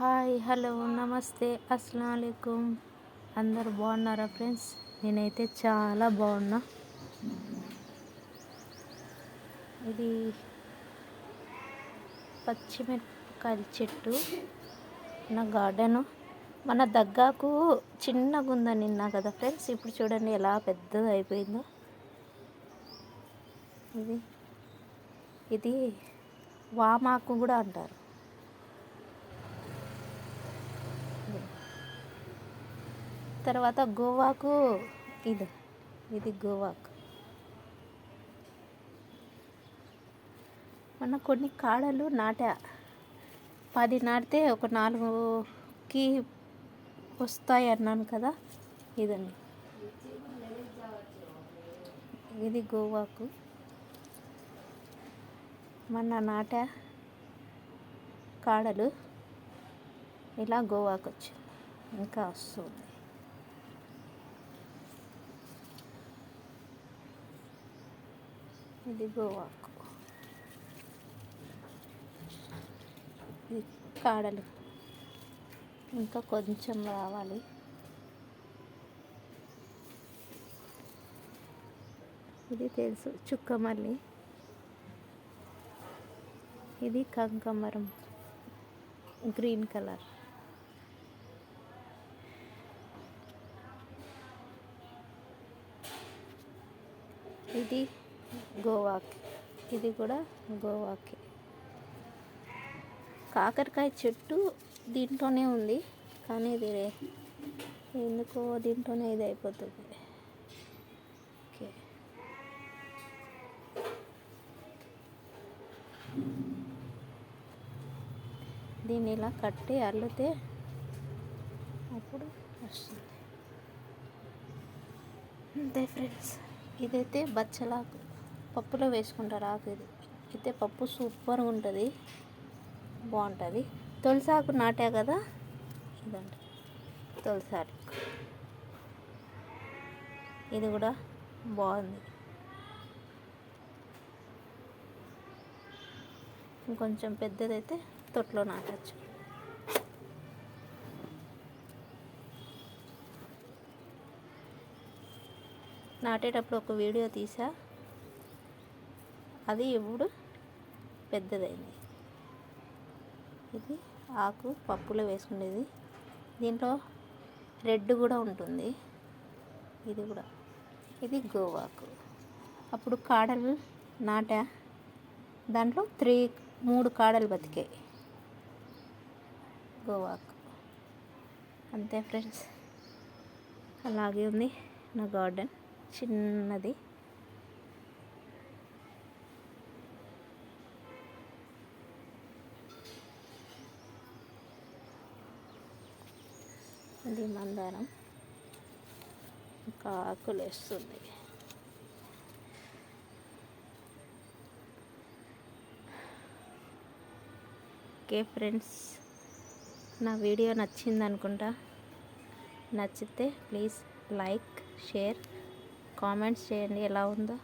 Hi hello నమస్తే అస్సలం అందరు బాగున్నారా ఫ్రెండ్స్? నేనైతే చాలా బాగున్నా. ఇది పచ్చిమిరపకాయల చెట్టు నా గార్డెను. మన దగ్గరకు చిన్నగా ఉందని నిన్నా కదా ఫ్రెండ్స్? ఇప్పుడు చూడండి ఎలా పెద్దది అయిపోయిందో. ఇది ఇది వామాకు కూడా అంటారు. తర్వాత గోవాకు ఇది ఇది గోవాకు. మొన్న కొన్ని కాడలు నాటా. పది నాటితే ఒక నాలుగుకి వస్తాయి అన్నాను కదా ఇదండి. ఇది గోవాకు. మొన్న నాటా కాడలు ఇలా గోవాకు వచ్చింది ఇంకా వస్తుంది. ఇది గోవాకు ఇది కాడలు. ఇంకా కొంచెం రావాలి. ఇది తెలుసు చుక్కమల్లి. ఇది కంకమరం. Green colour. ఇది గోవాకి. ఇది కూడా గోవాకి. కాకరకాయ చెట్టు దీంట్లోనే ఉంది కానీ ఇది ఎందుకో దీంట్లోనే ఇది అయిపోతుంది. ఓకే. దీన్ని ఇలా కట్టి అల్లితే అప్పుడు వస్తుంది. అంతే ఫ్రెండ్స్. ఇదైతే బచ్చలాకు. పప్పులో వేసుకుంటారు ఆకు ఇది. అయితే పప్పు సూపర్గా ఉంటుంది. బాగుంటుంది. తులసాకు నాటా కదా? ఇదండి. తులసాకు ఇది కూడా బాగుంది. ఇంకొంచెం పెద్దదైతే తొట్లో నాటచ్చు. నాటేటప్పుడు ఒక వీడియో తీసా. అది ఇప్పుడు పెద్దదైంది. ఇది ఆకు పప్పులో వేసుకునేది. దీంట్లో రెడ్ కూడా ఉంటుంది. ఇది కూడా. ఇది గోవాకు. అప్పుడు కాడలు నాటా. దాంట్లో త్రీ మూడు కాడలు బతికాయి గోవాకు. అంతే ఫ్రెండ్స్. అలాగే ఉంది నా గార్డెన్. చిన్నది. ఇది మందారం. ఇంకా ఆకులు వేస్తుంది. ఓకే ఫ్రెండ్స్ నా వీడియో నచ్చింది అనుకుంటా. నచ్చితే ప్లీజ్ లైక్ షేర్ కామెంట్స్ చేయండి ఎలా ఉందో.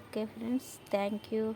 Okay friends thank you.